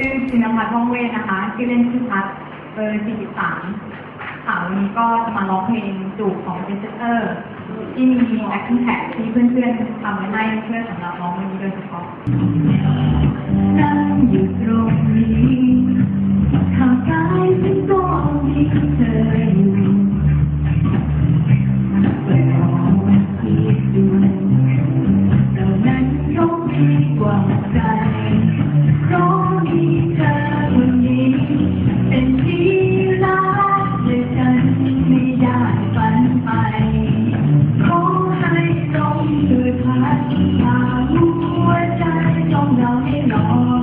ชื่อชินพัฒน์ว่องเวทนะคะ ชื่อเล่นชื่อพัทเบอร์43ค่ะวันนี้ก็จะมาร้องเพลงจูบของเจสเตอร์ ที่มีแอคชั่นแท็กที่เพื่อนๆทำไว้ให้เพื่อสำหรับร้องวันนี้โดยเฉพาะนั่งอยู่ตรง กว่าใจเพราะมีเธอคนนี้เป็นที่รักและฉันไม่ได้ฝันไปขอให้ตรงด้วยพัดพาหัวใจของเราให้รอ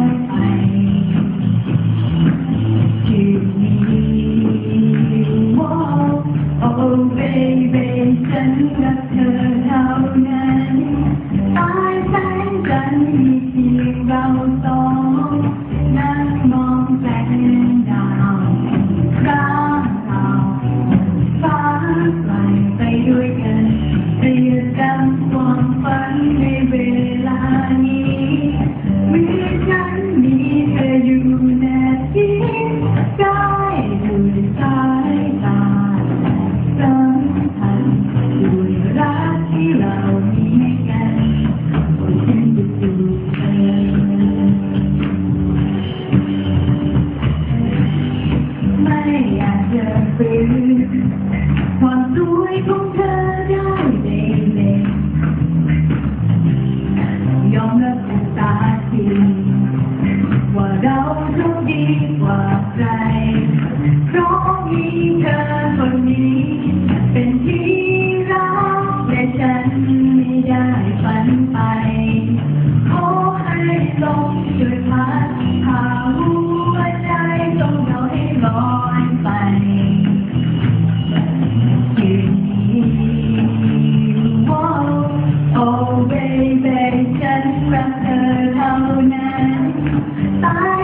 ในเวลานี้เมื่อฉันมีเธออยู่แนบชิดได้ด้วยสายตาสัมพันธ์ด้วยรักที่เรามีกันโอ้ฉันจะดูเธอไม่อยากจะฝืนความสวยของเธอ มีเธอคนนี้ เป็นที่รักและฉันไม่ได้ฝันไปขอให้ลมช่ฝัดพาหัวใจตรงเราให้ลอยไปฉันรักเธอเท่านั้น